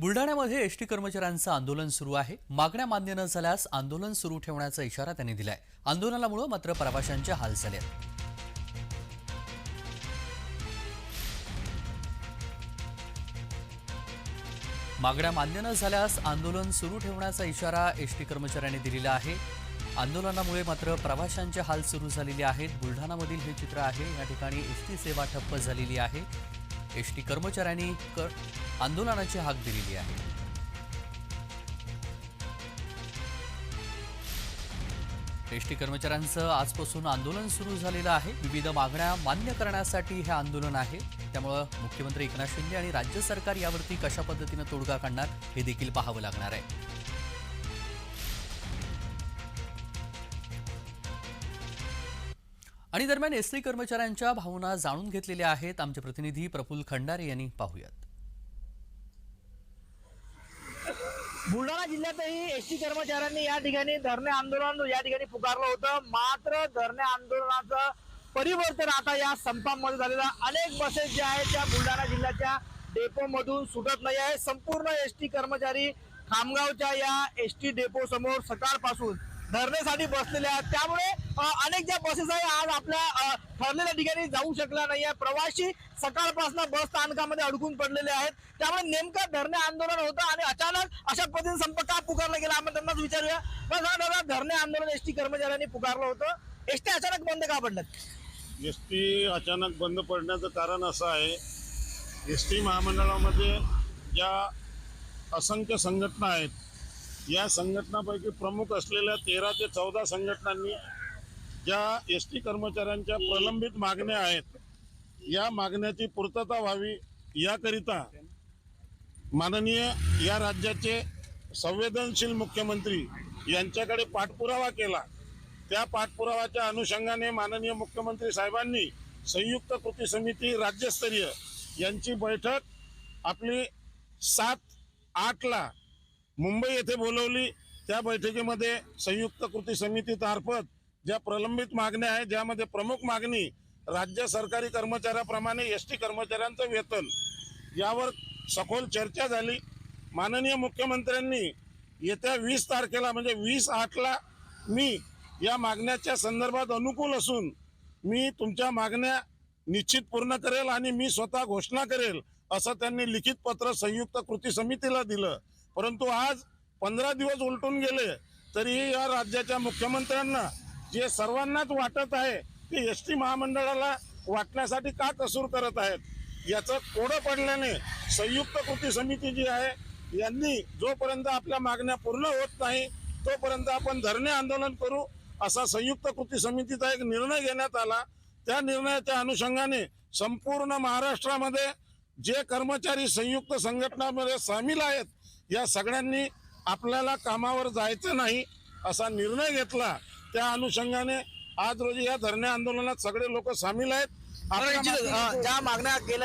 बुलढाण्यामध्ये एसटी कर्मचाऱ्यांचं आंदोलन सुरू आहे. मागण्या मान्य न झाल्यास आंदोलन सुरू ठेवण्याचा इशारा त्यांनी दिलाय. आंदोलनामुळे मात्र प्रवाशांचे हाल झाले आहेत. मागण्या मान्य न झाल्यास आंदोलन सुरू ठेवण्याचा इशारा एसटी कर्मचाऱ्यांनी दिलेला आहे. आंदोलनामुळे मात्र प्रवाशांचे हाल सुरू झालेले आहेत. बुलढाणामधील हे चित्र आहे. या ठिकाणी एसटी सेवा ठप्प झालेली आहे. एसटी कर्मचाऱ्यांनी क आंदोलनाची हाक दिलेली आहे. एसटी कर्मचाऱ्यांचं आजपासून आंदोलन सुरू झालेलं आहे. विविध मागण्या मान्य करण्यासाठी हे आंदोलन आहे. त्यामुळं मुख्यमंत्री एकनाथ शिंदे आणि राज्य सरकार यावरती कशा पद्धतीनं तोडगा काढणार हे देखील पाहावं लागणार आहे. आणि दरम्यान एसटी कर्मचाऱ्यांच्या भावना जाणून घेतलेल्या आहेत. आमचे प्रतिनिधी प्रफुल्ल खंडारे यांनी पाहूयात. बुलढाणा जिल्ह्यातही एसटी कर्मचाऱ्यांनी या ठिकाणी धरणे आंदोलन या ठिकाणी पुकारलं होतं. मात्र धरणे आंदोलनाचं परिवर्तन आता या संपामध्ये झालेलं अनेक बसेस ज्या आहेत त्या बुलढाणा जिल्ह्याच्या डेपो मधून सुटत नाही आहे. संपूर्ण एसटी कर्मचारी खामगावच्या या एसटी डेपो समोर सकाळपासून धरण्यासाठी बसलेल्या आहेत. त्यामुळे अनेक ज्या बसेस आहे आज आपल्या ठरलेल्या ठिकाणी जाऊ शकला नाही आहे. प्रवासी सकाळपासून बस स्थानकामध्ये अडकून पडलेले आहेत. त्यामुळे नेमकं धरणे आंदोलन होतं आणि अचानक अशा पद्धतीने संप का पुकारला गेला? आपण त्यांनाच विचारूया. बस दादा धरणे आंदोलन एसटी कर्मचाऱ्यांनी पुकारलं होतं. एसटी अचानक बंद का पडलं एस टी अचानक बंद पडण्याचं कारण असं आहे एस टी महामंडळामध्ये ज्या असंख्य संघटना आहेत या संघटनापैकी प्रमुख असलेल्या तेरा ते चौदा संघटनांनी ज्या एस टी कर्मचाऱ्यांच्या प्रलंबित मागण्या आहेत या मागण्याची पूर्तता व्हावी याकरिता माननीय या राज्याचे संवेदनशील मुख्यमंत्री यांच्याकडे पाठपुरावा केला. त्या पाठपुरावाच्या अनुषंगाने माननीय मुख्यमंत्री साहेबांनी संयुक्त कृती समिती राज्यस्तरीय यांची बैठक आपली सात आठला मुंबई येथे बोलवली. त्या बैठकीमध्ये संयुक्त कृती समितीमार्फत ज्या प्रलंबित मागण्या आहेत ज्यामध्ये प्रमुख मागणी राज्य सरकारी कर्मचाऱ्याप्रमाणे एस टी कर्मचाऱ्यांचं वेतन यावर सखोल चर्चा झाली. माननीय मुख्यमंत्र्यांनी येत्या वीस तारखेला म्हणजे वीस आठला मी या मागण्याच्या संदर्भात अनुकूल असून मी तुमच्या मागण्या निश्चित पूर्ण करेल आणि मी स्वतः घोषणा करेल असं त्यांनी लिखित पत्र संयुक्त कृती समितीला दिलं. परंतु आज पंधरा दिवस उलटून गेले तरीही या राज्याच्या मुख्यमंत्र्यांना जे सर्वांनाच वाटत आहे ते एस टी महामंडळाला वाटण्यासाठी का कसूर करत आहेत? याचं कोडं पडल्याने संयुक्त कृती समिती जी आहे यांनी जोपर्यंत आपल्या मागण्या पूर्ण होत नाही तोपर्यंत आपण धरणे आंदोलन करू असा संयुक्त कृती समितीचा एक निर्णय घेण्यात आला. त्या निर्णयाच्या अनुषंगाने संपूर्ण महाराष्ट्रामध्ये जे कर्मचारी संयुक्त संघटनामध्ये सामील आहेत या सगळ्यांनी आपल्याला कामावर जायचं नाही असा निर्णय घेतला. त्या अनुषंगाने आज रोजी या धरणे आंदोलनात सगळे लोक सामील आहेत. ज्या मागण्या केल्या